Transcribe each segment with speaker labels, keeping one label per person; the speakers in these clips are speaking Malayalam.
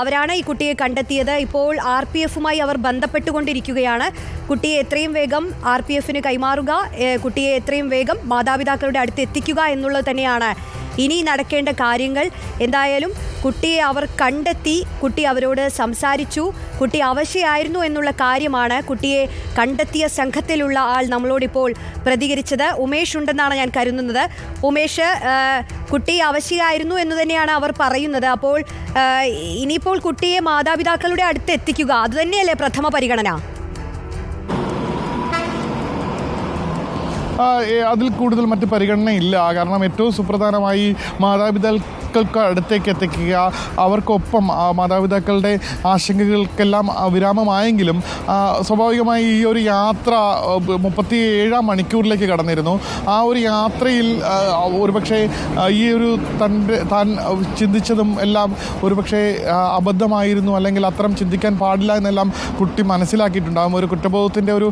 Speaker 1: അവരാണ് ഈ കുട്ടിയെ കണ്ടെത്തിയത്. ഇപ്പോൾ ആർ പി എഫുമായി അവർ ബന്ധപ്പെട്ടുകൊണ്ടിരിക്കുകയാണ്. കുട്ടിയെ എത്രയും വേഗം ആർ പി എഫിന് കൈമാറുക. കുട്ടിയെ എത്രയും വേഗം മാതാപിതാക്കളുടെ അടുത്ത് എത്തിക്കുക എന്നുള്ളത് തന്നെയാണ്. ഇനി നടക്കേണ്ട കാര്യങ്ങൾ എന്തായാലും കുട്ടിയെ അവർ കണ്ടെത്തി കുട്ടി അവരോട് സംസാരിച്ചു കുട്ടി അവശയായിരുന്നു എന്നുള്ള കാര്യമാണ് കുട്ടിയെ കണ്ടെത്തിയ സംഘത്തിലുള്ള ആൾ നമ്മളോടിപ്പോൾ പ്രതികരിച്ചത്. ഉമേഷ് ഉണ്ടെന്നാണ് ഞാൻ കരുതുന്നത്. ഉമേഷ് കുട്ടി അവശയായിരുന്നു എന്ന് തന്നെയാണ് അവർ പറയുന്നത്. അപ്പോൾ ഇനിയിപ്പോൾ കുട്ടിയെ മാതാപിതാക്കളുടെ അടുത്ത് എത്തിക്കുക അതുതന്നെയല്ലേ പ്രഥമ പരിഗണന?
Speaker 2: അതിൽ കൂടുതൽ മറ്റ് പരിഗണനയില്ല. കാരണം ഏറ്റവും സുപ്രധാനമായി മാതാപിതാക്കൾക്ക് അടുത്തേക്ക് എത്തിക്കുക. അവർക്കൊപ്പം മാതാപിതാക്കളുടെ ആശങ്കകൾക്കെല്ലാം വിരാമമായെങ്കിലും സ്വാഭാവികമായി ഈ ഒരു യാത്ര മുപ്പത്തി ഏഴാം മണിക്കൂറിലേക്ക് കടന്നിരുന്നു. ആ ഒരു യാത്രയിൽ ഒരുപക്ഷെ ഈ ഒരു തന്റെ താൻ ചിന്തിച്ചതും എല്ലാം ഒരുപക്ഷെ അബദ്ധമായിരുന്നു. അല്ലെങ്കിൽ അത്തരം ചിന്തിക്കാൻ പാടില്ല എന്നെല്ലാം കുട്ടി മനസ്സിലാക്കിയിട്ടുണ്ടാകും. ഒരു കുറ്റബോധത്തിന്റെ ഒരു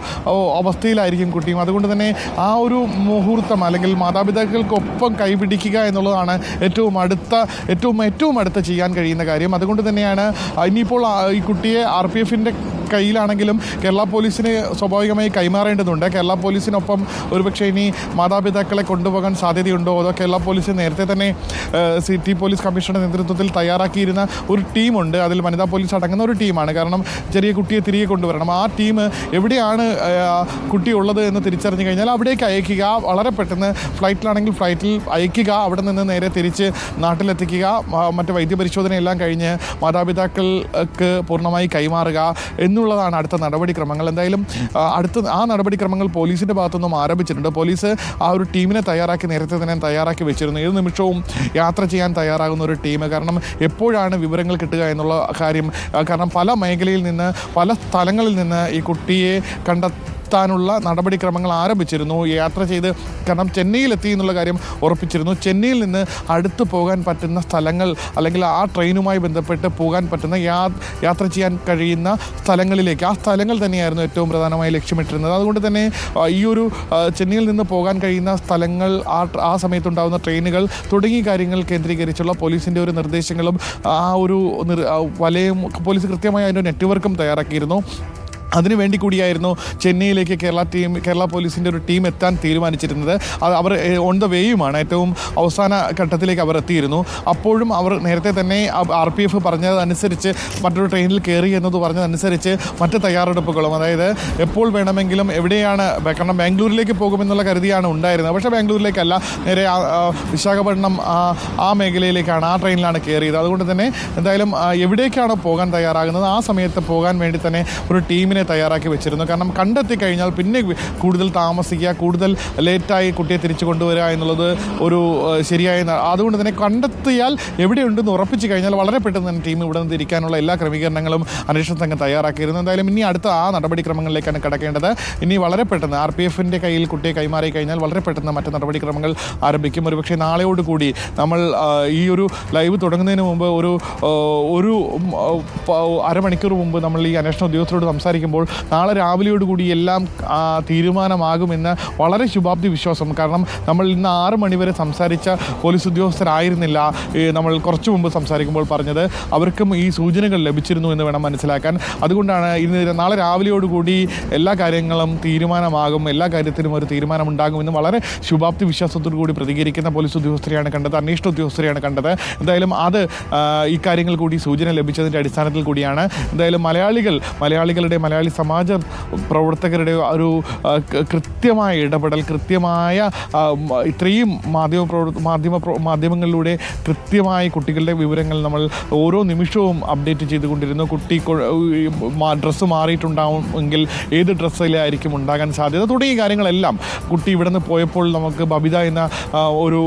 Speaker 2: അവസ്ഥയിലായിരിക്കും കുട്ടിയും. അതുകൊണ്ട് തന്നെ ആ ഒരു മുഹൂർത്തം അല്ലെങ്കിൽ മാതാപിതാക്കൾക്കൊപ്പം കൈപിടിക്കുക എന്നുള്ളതാണ് ഏറ്റവും അടുത്ത ഏറ്റവും ഏറ്റവും അടുത്ത് ചെയ്യാൻ കഴിയുന്ന കാര്യം. അതുകൊണ്ട് തന്നെയാണ് ഇനിയിപ്പോൾ ഈ കുട്ടിയെ ആർ പി എഫിന്റെ കയ്യിലാണെങ്കിലും കേരള പോലീസിന് സ്വാഭാവികമായി കൈമാറേണ്ടതുണ്ട്. കേരള പോലീസിനൊപ്പം ഒരുപക്ഷെ ഇനി മാതാപിതാക്കളെ കൊണ്ടുപോകാൻ സാധ്യതയുണ്ടോ? അതോ കേരള പോലീസ് നേരത്തെ തന്നെ സിറ്റി പോലീസ് കമ്മീഷണറുടെ നേതൃത്വത്തിൽ തയ്യാറാക്കിയിരുന്ന ഒരു ടീമുണ്ട്. അതിൽ വനിതാ പോലീസ് അടങ്ങുന്ന ഒരു ടീമാണ്. കാരണം ചെറിയ കുട്ടിയെ തിരികെ കൊണ്ടുവരണം. ആ ടീം എവിടെയാണ് കുട്ടി ഉള്ളത് എന്ന് തിരിച്ചറിഞ്ഞു കഴിഞ്ഞാൽ അവിടേക്ക് അയക്കുക. വളരെ പെട്ടെന്ന് ഫ്ലൈറ്റിലാണെങ്കിൽ ഫ്ലൈറ്റിൽ അയക്കുക. അവിടെ നിന്ന് നേരെ തിരിച്ച് നാട്ടിലെത്തിക്കുക. മറ്റ് വൈദ്യപരിശോധനയെല്ലാം കഴിഞ്ഞ് മാതാപിതാക്കൾക്ക് പൂർണമായി കൈമാറുക. എന്നുള്ളതാണ് അടുത്ത നടപടിക്രമങ്ങൾ. എന്തായാലും അടുത്ത ആ നടപടിക്രമങ്ങൾ പോലീസിന്റെ ഭാഗത്തുനിന്നും ആരംഭിച്ചിട്ടുണ്ട്. പോലീസ് ആ ഒരു ടീമിനെ തയ്യാറാക്കി നേരത്തെ തന്നെ തയ്യാറാക്കി വെച്ചിരുന്നു. ഏത് നിമിഷവും യാത്ര ചെയ്യാൻ തയ്യാറാകുന്ന ഒരു ടീം. കാരണം എപ്പോഴാണ് വിവരങ്ങൾ കിട്ടുക എന്നുള്ള കാര്യം കാരണം പല മേഖലയിൽ നിന്ന് പല സ്ഥലങ്ങളിൽ നിന്ന് ഈ കുട്ടിയെ കണ്ടെത്താനുള്ള നടപടിക്രമങ്ങൾ ആരംഭിച്ചിരുന്നു. യാത്ര ചെയ്ത് കാരണം ചെന്നൈയിലെത്തി എന്നുള്ള കാര്യം ഉറപ്പിച്ചിരുന്നു. ചെന്നൈയിൽ നിന്ന് അടുത്ത് പോകാൻ പറ്റുന്ന സ്ഥലങ്ങൾ അല്ലെങ്കിൽ ആ ട്രെയിനുമായി ബന്ധപ്പെട്ട് പോകാൻ പറ്റുന്ന യാത്ര ചെയ്യാൻ കഴിയുന്ന സ്ഥലങ്ങളിലേക്ക് ആ സ്ഥലങ്ങൾ തന്നെയായിരുന്നു ഏറ്റവും പ്രധാനമായി ലക്ഷ്യമിട്ടിരുന്നത്. അതുകൊണ്ട് തന്നെ ഈ ഒരു ചെന്നൈയിൽ നിന്ന് പോകാൻ കഴിയുന്ന സ്ഥലങ്ങൾ ആ ആ സമയത്തുണ്ടാകുന്ന ട്രെയിനുകൾ തുടങ്ങിയ കാര്യങ്ങൾ കേന്ദ്രീകരിച്ചുള്ള പോലീസിന്റെ ഒരു നിർദ്ദേശങ്ങളും ആ ഒരു വലയും പോലീസ് കൃത്യമായി അതിന്റെ നെറ്റ്വർക്കും തയ്യാറാക്കിയിരുന്നു. അതിനു വേണ്ടി കൂടിയായിരുന്നു ചെന്നൈയിലേക്ക് കേരള ടീം കേരള പോലീസിന്റെ ഒരു ടീം എത്താൻ തീരുമാനിച്ചിരുന്നത്. അവർ ഓൺ ദ വേയുമാണ് ഏറ്റവും അവസാന ഘട്ടത്തിലേക്ക് അവർ എത്തിയിരുന്നു. അപ്പോഴും അവർ നേരത്തെ തന്നെ ആർ പി എഫ് പറഞ്ഞതനുസരിച്ച് മറ്റൊരു ട്രെയിനിൽ കയറി എന്നത് പറഞ്ഞതനുസരിച്ച് മറ്റ് തയ്യാറെടുപ്പുകളും അതായത് എപ്പോൾ വേണമെങ്കിലും എവിടെയാണ് കാരണം ബാംഗ്ലൂരിലേക്ക് പോകുമെന്നുള്ള കരുതിയാണ് ഉണ്ടായിരുന്നത്. പക്ഷേ ബാംഗ്ലൂരിലേക്കല്ല നേരെ വിശാഖപട്ടണം ആ മേഖലയിലേക്കാണ് ആ ട്രെയിനിലാണ് കയറിയത് അതുകൊണ്ട് തന്നെ എന്തായാലും എവിടേക്കാണോ പോകാൻ തയ്യാറാകുന്നത് ആ സമയത്ത് പോകാൻ വേണ്ടി തന്നെ ഒരു ടീമിനെ തയ്യാറാക്കി വെച്ചിരുന്നു. കാരണം കണ്ടെത്തി കഴിഞ്ഞാൽ പിന്നെ കൂടുതൽ താമസിക്കുക കൂടുതൽ ലേറ്റായി കുട്ടിയെ തിരിച്ചു കൊണ്ടുവരിക എന്നുള്ളത് ഒരു ശരിയായ അതുകൊണ്ട് തന്നെ കണ്ടെത്തിയാൽ എവിടെയുണ്ടെന്ന് ഉറപ്പിച്ചു കഴിഞ്ഞാൽ വളരെ പെട്ടെന്ന് തന്നെ ടീം ഇവിടെ നിന്ന് തിരിക്കാനുള്ള എല്ലാ ക്രമീകരണങ്ങളും അന്വേഷണ സംഘം തയ്യാറാക്കിയിരുന്നു. എന്തായാലും ഇനി അടുത്ത ആ നടപടിക്രമങ്ങളിലേക്കാണ് കിടക്കേണ്ടത്. ഇനി വളരെ പെട്ടെന്ന് ആർ പി എഫിന്റെ കയ്യിൽ കുട്ടിയെ കൈമാറി കഴിഞ്ഞാൽ വളരെ പെട്ടെന്ന് മറ്റു നടപടിക്രമങ്ങൾ ആരംഭിക്കും. ഒരുപക്ഷെ നാളെയോട് കൂടി നമ്മൾ ഈ ഒരു ലൈവ് തുടങ്ങുന്നതിന് മുമ്പ് ഒരു ഒരു അരമണിക്കൂർ മുമ്പ് നമ്മൾ ഈ അന്വേഷണ ഉദ്യോഗസ്ഥരോട് സംസാരിക്കുമ്പോൾ നാളെ രാവിലെയോടുകൂടി എല്ലാം തീരുമാനമാകുമെന്ന് വളരെ ശുഭാപ്തി വിശ്വാസം. കാരണം നമ്മൾ ഇന്ന് ആറ് മണിവരെ സംസാരിച്ച പോലീസ് ഉദ്യോഗസ്ഥരായിരുന്നില്ല. നമ്മൾ കുറച്ച് മുമ്പ് സംസാരിക്കുമ്പോൾ പറഞ്ഞത് അവർക്കും ഈ സൂചനകൾ ലഭിച്ചിരുന്നു എന്ന് വേണം മനസ്സിലാക്കാൻ. അതുകൊണ്ടാണ് ഇന്ന് നാളെ രാവിലെയോടുകൂടി എല്ലാ കാര്യങ്ങളും തീരുമാനമാകും എല്ലാ കാര്യത്തിനും ഒരു തീരുമാനമുണ്ടാകുമെന്ന് വളരെ ശുഭാപ്തി വിശ്വാസത്തോടു കൂടി പ്രതികരിക്കുന്ന പോലീസ് ഉദ്യോഗസ്ഥരെയാണ് കണ്ടത് അന്വേഷണ ഉദ്യോഗസ്ഥരെയാണ് കണ്ടത്. എന്തായാലും അത് ഇക്കാര്യങ്ങൾ കൂടി സൂചന ലഭിച്ചതിന്റെ അടിസ്ഥാനത്തിൽ കൂടിയാണ്. എന്തായാലും മലയാളികൾ മലയാളികളുടെ മലയാളി സമാജ പ്രവർത്തകരുടെ ഒരു കൃത്യമായ ഇടപെടൽ കൃത്യമായ ഇത്രയും മാധ്യമ മാധ്യമ മാധ്യമങ്ങളിലൂടെ കൃത്യമായി കുട്ടികളുടെ വിവരങ്ങൾ നമ്മൾ ഓരോ നിമിഷവും അപ്ഡേറ്റ് ചെയ്തുകൊണ്ടിരുന്നു. കുട്ടി ഡ്രസ്സ് മാറിയിട്ടുണ്ടാവും എങ്കിൽ ഏത് ഡ്രസ്സിലായിരിക്കും ഉണ്ടാകാൻ സാധ്യത? തുടങ്ങിയ കാര്യങ്ങളെല്ലാം കുട്ടി ഇവിടെ നിന്ന് പോയപ്പോൾ നമുക്ക് ബബിത എന്ന ഒരു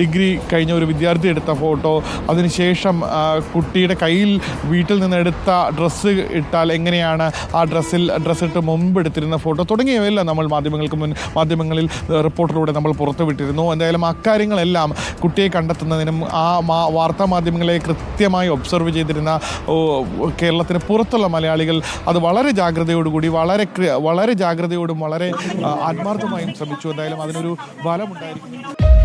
Speaker 2: ഡിഗ്രി കഴിഞ്ഞ ഒരു വിദ്യാർത്ഥി എടുത്ത ഫോട്ടോ. അതിനുശേഷം കുട്ടിയുടെ കയ്യിൽ വീട്ടിൽ നിന്ന് എടുത്ത ഡ്രസ്സ് ഇട്ടാൽ എങ്ങനെയാണ് ആ ഡ്രസ്സിൽ ഡ്രസ്സിട്ട് മുമ്പ് എടുത്തിരുന്ന ഫോട്ടോ. തുടങ്ങിയവയെല്ലാം നമ്മൾ മാധ്യമങ്ങൾക്ക് മുൻ മാധ്യമങ്ങളിൽ റിപ്പോർട്ടിലൂടെ നമ്മൾ പുറത്തുവിട്ടിരുന്നു. എന്തായാലും അക്കാര്യങ്ങളെല്ലാം കുട്ടിയെ കണ്ടെത്തുന്നതിനും ആ വാർത്താ മാധ്യമങ്ങളെ കൃത്യമായി ഒബ്സർവ് ചെയ്തിരുന്ന കേരളത്തിന് പുറത്തുള്ള മലയാളികൾ അത് വളരെ ജാഗ്രതയോടുകൂടി വളരെ വളരെ ജാഗ്രതയോടും വളരെ ആത്മാർത്ഥമായും ശ്രമിച്ചു. എന്തായാലും അതിനൊരു ഫലമുണ്ടായിരിക്കുന്നു